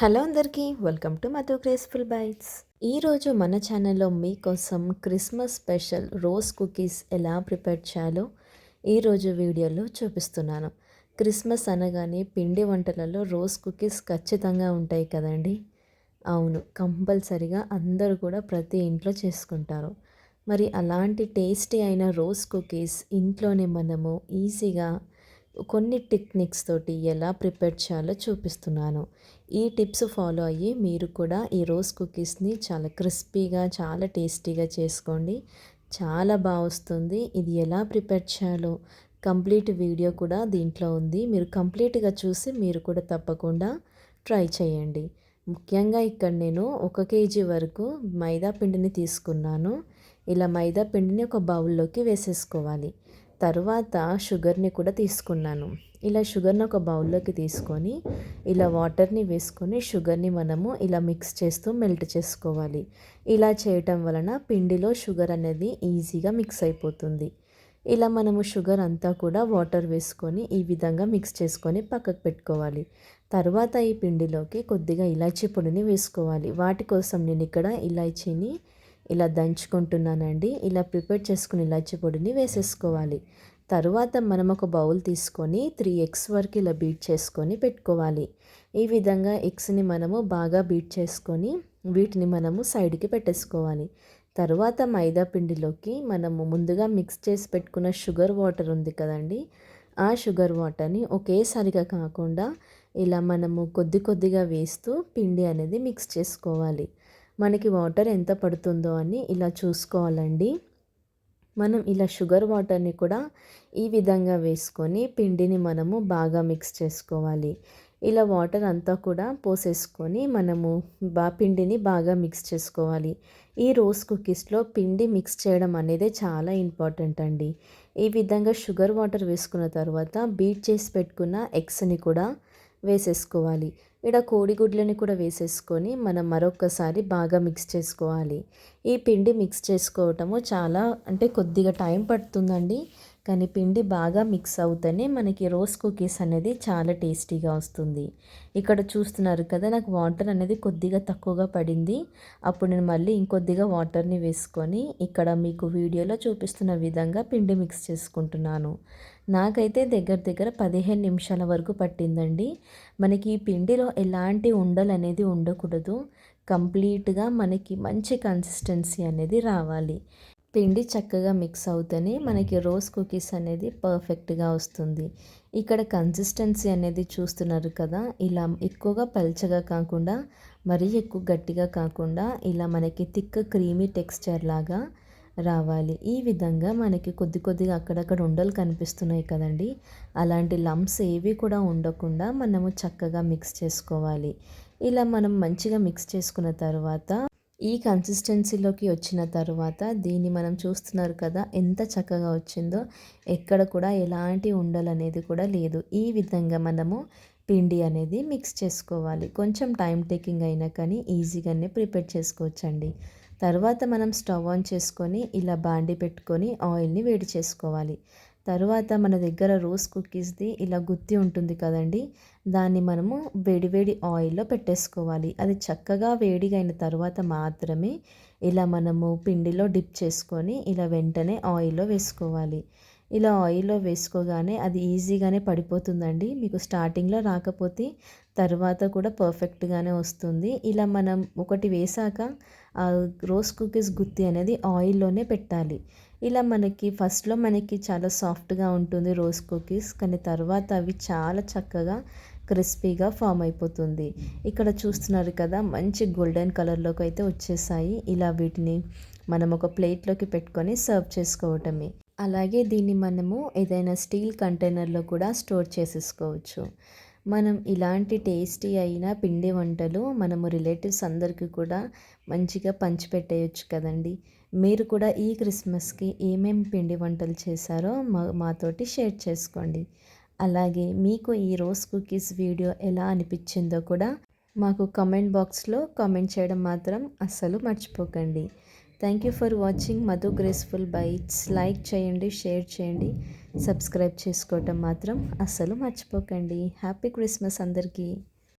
Hello అందరికీ welcome to Madhu graceful bites ఈరోజు మన ఛానల్లో మీకోసం క్రిస్మస్ స్పెషల్ రోజ్ కుకీస్ ఎలా ప్రిపేర్ చేయాలో ఈరోజు వీడియోలో చూపిస్తున్నాను. క్రిస్మస్ అనగానే పిండి వంటలలో రోజ్ కుకీస్ ఖచ్చితంగా ఉంటాయి కదండి. అవును కంపల్సరిగా అందరూ కూడా ప్రతి ఇంట్లో చేసుకుంటారు. మరి అలాంటి టేస్టీ అయిన రోజ్ కుకీస్ ఇంట్లోనే మనము ఈజీగా కొన్ని టెక్నిక్స్ తోటి ఎలా ప్రిపేర్ చేయాలో చూపిస్తున్నాను. ఈ టిప్స్ ఫాలో అయ్యి మీరు కూడా ఈ రోజ్ కుకీస్ని చాలా క్రిస్పీగా చాలా టేస్టీగా చేసుకోండి. చాలా బాగా వస్తుంది. ఇది ఎలా ప్రిపేర్ చేయాలో కంప్లీట్ వీడియో కూడా దీంట్లో ఉంది. మీరు కంప్లీట్గా చూసి మీరు కూడా తప్పకుండా ట్రై చేయండి. ముఖ్యంగా ఇక్కడ నేను ఒక కేజీ వరకు మైదా పిండిని తీసుకున్నాను. ఇలా మైదా పిండిని ఒక బౌల్లోకి వేసేసుకోవాలి. తర్వాత షుగర్ని కూడా తీసుకున్నాను. ఇలా షుగర్ని ఒక బౌల్లోకి తీసుకొని ఇలా వాటర్ని వేసుకొని షుగర్ని మనము ఇలా మిక్స్ చేస్తూ మెల్ట్ చేసుకోవాలి. ఇలా చేయటం వలన పిండిలో షుగర్ అనేది ఈజీగా మిక్స్ అయిపోతుంది. ఇలా మనము షుగర్ అంతా కూడా వాటర్ వేసుకొని ఈ విధంగా మిక్స్ చేసుకొని పక్కకు పెట్టుకోవాలి. తర్వాత ఈ పిండిలోకి కొద్దిగా ఇలాచీ పొడిని వేసుకోవాలి. వాటి కోసం నేను ఇక్కడ ఇలాచీని ఇలా దంచుకుంటున్నానండి. ఇలా ప్రిపేర్ చేసుకుని ఇలాచి పొడిని వేసేసుకోవాలి. తరువాత మనం ఒక బౌల్ తీసుకొని త్రీ ఎగ్స్ వరకు ఇలా బీట్ చేసుకొని పెట్టుకోవాలి. ఈ విధంగా ఎగ్స్ని మనము బాగా బీట్ చేసుకొని వీటిని మనము సైడ్కి పెట్టేసుకోవాలి. తర్వాత మైదా పిండిలోకి మనము ముందుగా మిక్స్ చేసి పెట్టుకున్న షుగర్ వాటర్ ఉంది కదండి ఆ షుగర్ వాటర్ని ఒకేసారిగా కాకుండా ఇలా మనము కొద్ది కొద్దిగా వేస్తూ పిండి అనేది మిక్స్ చేసుకోవాలి. మనకి వాటర్ ఎంత పడుతుందో అని ఇలా చూసుకోవాలండి. మనం ఇలా షుగర్ వాటర్ని కూడా ఈ విధంగా వేసుకొని పిండిని మనము బాగా మిక్స్ చేసుకోవాలి. ఇలా వాటర్ అంతా కూడా పోసేసుకొని మనము బా పిండిని బాగా మిక్స్ చేసుకోవాలి. ఈ రోజ్ కుకీస్లో పిండి మిక్స్ చేయడం అనేది చాలా ఇంపార్టెంట్ అండి. ఈ విధంగా షుగర్ వాటర్ వేసుకున్న తర్వాత బీట్ చేసి పెట్టుకున్న ఎగ్స్ని కూడా వేసేసుకోవాలి. ఇక్కడ కోడిగుడ్లని కూడా వేసేసుకొని మనం మరొకసారి బాగా మిక్స్ చేసుకోవాలి. ఈ పిండి మిక్స్ చేసుకోవటము చాలా అంటే కొద్దిగా టైం పడుతుందండి. కానీ పిండి బాగా మిక్స్ అవుతూనే మనకి రోజ్ కుకీస్ అనేది చాలా టేస్టీగా వస్తుంది. ఇక్కడ చూస్తున్నారు కదా నాకు వాటర్ అనేది కొద్దిగా తక్కువగా పడింది. అప్పుడు నేను మళ్ళీ ఇంకొద్దిగా వాటర్ని వేసుకొని ఇక్కడ మీకు వీడియోలో చూపిస్తున్న విధంగా పిండి మిక్స్ చేసుకుంటున్నాను. నాకైతే దగ్గర దగ్గర పదిహేను నిమిషాల వరకు పట్టిందండి. మనకి ఈ పిండిలో ఎలాంటి ఉండలు అనేది ఉండకూడదు. కంప్లీట్గా మనకి మంచి కన్సిస్టెన్సీ అనేది రావాలి. పిండి చక్కగా మిక్స్ అవుతేనే మనకి రోజ్ కుకీస్ అనేది పర్ఫెక్ట్గా వస్తుంది. ఇక్కడ కన్సిస్టెన్సీ అనేది చూస్తున్నారు కదా ఇలా ఎక్కువగా పల్చగా కాకుండా మరీ ఎక్కువ గట్టిగా కాకుండా ఇలా మనకి థిక్ క్రీమీ టెక్స్చర్ లాగా రావాలి. ఈ విధంగా మనకి కొద్ది కొద్దిగా అక్కడక్కడ ఉండలు కనిపిస్తున్నాయి కదండి. అలాంటి లంప్స్ ఏవి కూడా ఉండకుండా మనము చక్కగా మిక్స్ చేసుకోవాలి. ఇలా మనం మంచిగా మిక్స్ చేసుకున్న తర్వాత ఈ కన్సిస్టెన్సీలోకి వచ్చిన తర్వాత దీన్ని మనం చూస్తున్నారు కదా ఎంత చక్కగా వచ్చిందో ఎక్కడ కూడా ఎలాంటి ఉండలనేది కూడా లేదు. ఈ విధంగా మనము పిండి అనేది మిక్స్ చేసుకోవాలి. కొంచెం టైం టేకింగ్ అయినా కానీ ఈజీగానే ప్రిపేర్ చేసుకోవచ్చండి. తర్వాత మనం స్టవ్ ఆన్ చేసుకొని ఇలా బాండి పెట్టుకొని ఆయిల్ని వేడి చేసుకోవాలి. తరువాత మన దగ్గర రోజ్ కుకీస్ది ఇలా గుత్తి ఉంటుంది కదండి దాన్ని మనము వేడివేడి ఆయిల్లో పెట్టేసుకోవాలి. అది చక్కగా వేడిగైన తర్వాత మాత్రమే ఇలా మనము పిండిలో డిప్ చేసుకొని ఇలా వెంటనే ఆయిల్లో వేసుకోవాలి. ఇలా ఆయిల్లో వేసుకోగానే అది ఈజీగానే పడిపోతుందండి. మీకు స్టార్టింగ్లో రాకపోతే తర్వాత కూడా పర్ఫెక్ట్గానే వస్తుంది. ఇలా మనం ఒకటి వేసాక ఆ రోజ్ కుకీస్ గుత్తి అనేది ఆయిల్లోనే పెట్టాలి. ఇలా మనకి ఫస్ట్లో మనకి చాలా సాఫ్ట్గా ఉంటుంది రోజ్ కుకీస్ కానీ తర్వాత అవి చాలా చక్కగా క్రిస్పీగా ఫామ్ అయిపోతుంది. ఇక్కడ చూస్తున్నారు కదా మంచి గోల్డెన్ కలర్లోకి అయితే వచ్చేసాయి. ఇలా వీటిని మనం ఒక ప్లేట్లోకి పెట్టుకొని సర్వ్ చేసుకోవటమే. అలాగే దీన్ని మనము ఏదైనా స్టీల్ కంటైనర్లో కూడా స్టోర్ చేసేసుకోవచ్చు. మనం ఇలాంటి టేస్టీ అయిన పిండి వంటలు మనము రిలేటివ్స్ అందరికీ కూడా మంచిగా పంచిపెట్టేయచ్చు కదండి. మీరు కూడా ఈ క్రిస్మస్కి ఏమేమి పిండి వంటలు చేశారో మా మాతోటి షేర్ చేసుకోండి. అలాగే మీకు ఈ రోజ్ కుకీస్ వీడియో ఎలా అనిపించిందో కూడా మాకు కమెంట్ బాక్స్లో కామెంట్ చేయడం మాత్రం అస్సలు మర్చిపోకండి. Thank you for watching Madhu graceful bites like చేయండి షేర్ చేయండి. సబ్స్క్రైబ్ చేసుకోవటం మాత్రం అస్సలు మర్చిపోకండి. హ్యాపీ క్రిస్మస్ అందరికీ.